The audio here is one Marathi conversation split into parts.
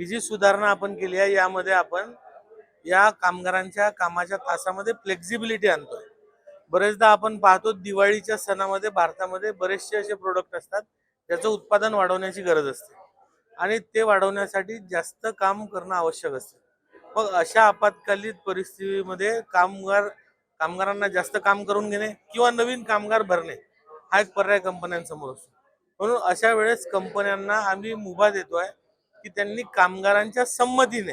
ही जी सुधारणा आपण केली आहे यामध्ये आपण या कामगारांच्या कामाच्या तासामध्ये फ्लेक्झिबिलिटी आणतोय. बरेचदा आपण पाहतो दिवाळीच्या सणामध्ये भारतामध्ये बरेचसे असे प्रोडक्ट असतात त्याचं उत्पादन वाढवण्याची गरज असते. आणि ते वाढवण्यासाठी जास्त काम करणं आवश्यक असते. मग अशा आपत्कालीन परिस्थितीमध्ये कामगार कामगारांना जास्त काम करून घेणे किंवा नवीन कामगार भरणे हा एक पर्याय कंपन्यांसमोर असतो. म्हणून अशा वेळेस कंपन्यांना आम्ही मुभा देतोय की त्यांनी कामगारांच्या संमतीने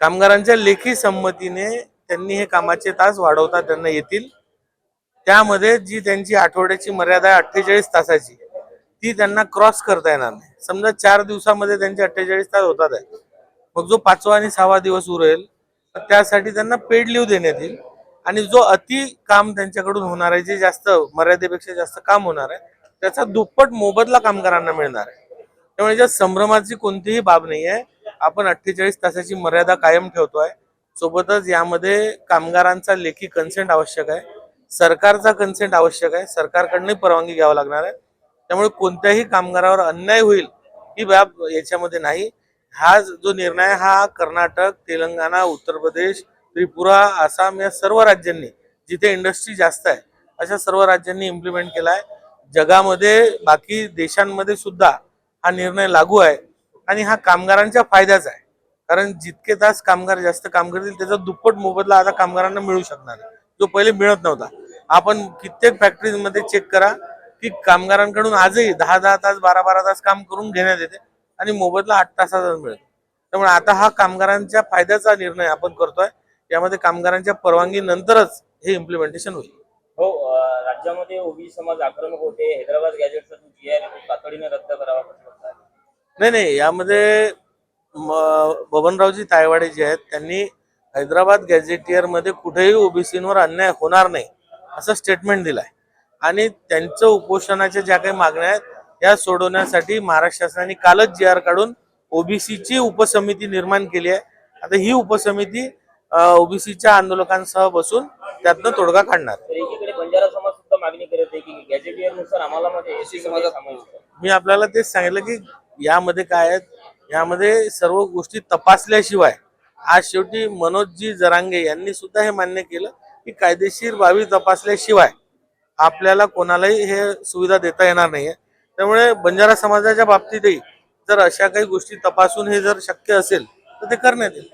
कामगारांच्या लेखी संमतीने त्यांनी हे कामाचे तास वाढवता त्यांना येतील. त्यामध्ये जी त्यांची आठवड्याची मर्यादा आहे अठ्ठेचाळीस तासाची ती त्यांना क्रॉस करता येणार नाही. समजा चार दिवसामध्ये त्यांचे अठ्ठेचाळीस तास होतात आहे. मग जो पाचवा आणि सहावा दिवस उरेल त्यासाठी त्यांना पेड लिव्ह देण्यात येईल. आणि जो अति काम त्यांच्याकडून होणार आहे जे जास्त मर्यादेपेक्षा जास्त काम होणार आहे त्याचा दुप्पट मोबदला कामगारांना मिळणार आहे. त्यामुळे याच्यात संभ्रमाची कोणतीही बाब नाही आहे आपण अठ्ठेचाळीस तासाची मर्यादा कायम ठेवतोय. सोबतच यामध्ये कामगारांचा लेखी कन्सेंट आवश्यक आहे. सरकारचा कन्सेंट आवश्यक आहे. सरकारकडनंही परवानगी घ्यावं लागणार आहे. त्यामुळे कोणत्याही कामगारावर अन्याय होईल ही बाब याच्यामध्ये नाही. हा जो निर्णय हा कर्नाटक तेलंगणा उत्तर प्रदेश त्रिपुरा आसाम या सर्व राज्यांनी जिथे इंडस्ट्री जास्त आहे अशा सर्व राज्यांनी इम्प्लिमेंट केला आहे जगामध्ये बाकी देशांमध्ये सुद्धा हा निर्णय लागू आहे आणि हा कामगारांच्या फायद्याचा आहे. कारण जितके तास कामगार जास्त काम करतील त्याचा दुप्पट मोबदला आता कामगारांना मिळू शकणार. जो पहिले मिळत नव्हता. आपण कित्येक फॅक्टरीमध्ये चेक करा की कामगारांकडून आजही दहा दहा तास बारा बारा तास काम करून घेण्यात येते आणि मोबदला आठ तासाचा मिळतो त्यामुळे आता हा कामगारांच्या फायद्याचा निर्णय आपण करतोय. यामध्ये कामगारांच्या परवानगी नंतरच हे इम्प्लिमेंटेशन होईल. हो राज्यामध्ये ओबीसी समाज आक्रमक होते हैदराबाद गॅजेट जो जी आहे तो तातडीने रद्द करावा कसं वाटतं? नाही नाही यामध्ये बबनरावजी तायवाडे जे आहेत त्यांनी हैदराबाद गॅझेटियरमध्ये कुठेही ओबीसीवर अन्याय होणार नाही असं स्टेटमेंट दिलंय. आणि त्यांचं उपोषणाच्या ज्या काही मागण्या आहेत या सोडवण्यासाठी महाराष्ट्र शासनाने कालच जी आर काढून ओबीसीची उपसमिती निर्माण केली आहे. आता ही उपसमिती ओबीसीच्या आंदोलकांसह बसून त्यातनं तोडगा काढणार. तर एकीकडे बंजारा समाज सुद्धा मागणी करत आहे की गॅजेटियरनुसार आम्हाला मध्ये एसी समाजात समाविष्ट करा. मी आपल्याला तेच सांगितलं की यामध्ये काय आहेत? यामध्ये सर्व गोष्टी तपासल्याशिवाय. आज शेवटी मनोजजी जरांगे यांनी सुद्धा हे मान्य केलं की कायदेशीर बाबी तपासल्याशिवाय आपल्याला कोणालाही हे सुविधा देता येणार नाहीये. त्यामुळे बंजारा समाजाच्या बाबतीतही जर अशा काही गोष्टी तपासून हे जर शक्य असेल तर ते करण्यात येईल.